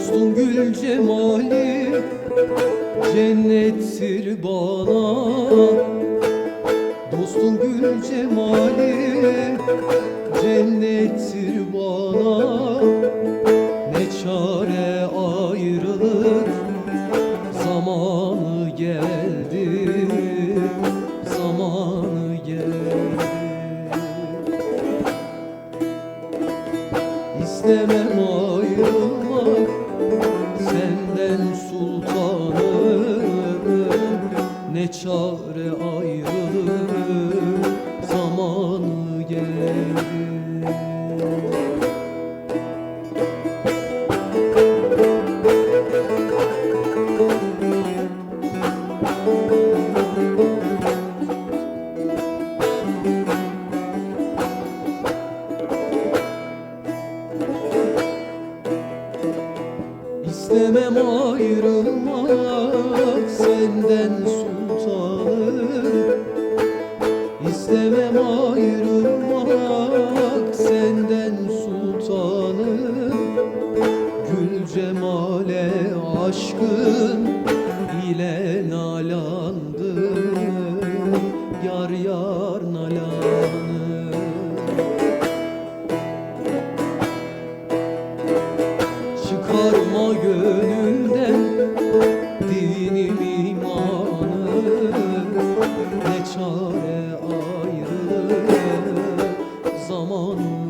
Dostun gül cemali cennettir bana. Dostun gül cemali cennettir bana. Ne çare ayrılık zamanı geldi Zamanı geldi. İstemem çare aşkın ile nalandım Yar yar nalanım Çıkarma gönülden dinim imanı Ne çare ayrılık zamanı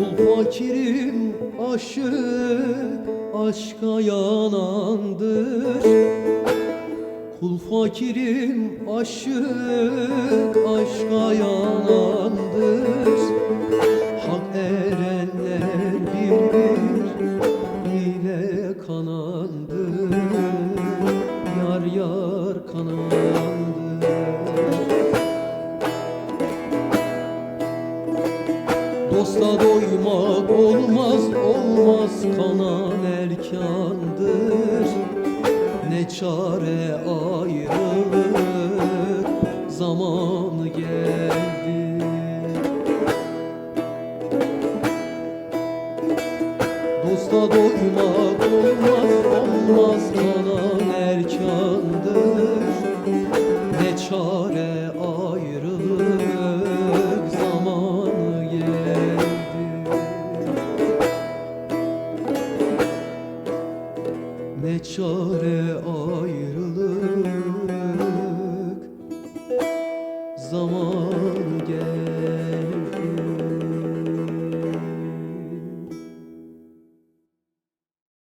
Kul fakirim aşık aşka yanandır Kul fakirim aşık aşka yanandır Hak erenler Dosta doymak olmaz olmaz kanan erkandır. Ne çare ayrılık zamanı geldi. Dosta doymak olmaz olmaz kanan erkandır. Ne çare ayrılık ne çare ayrılık. Zaman gel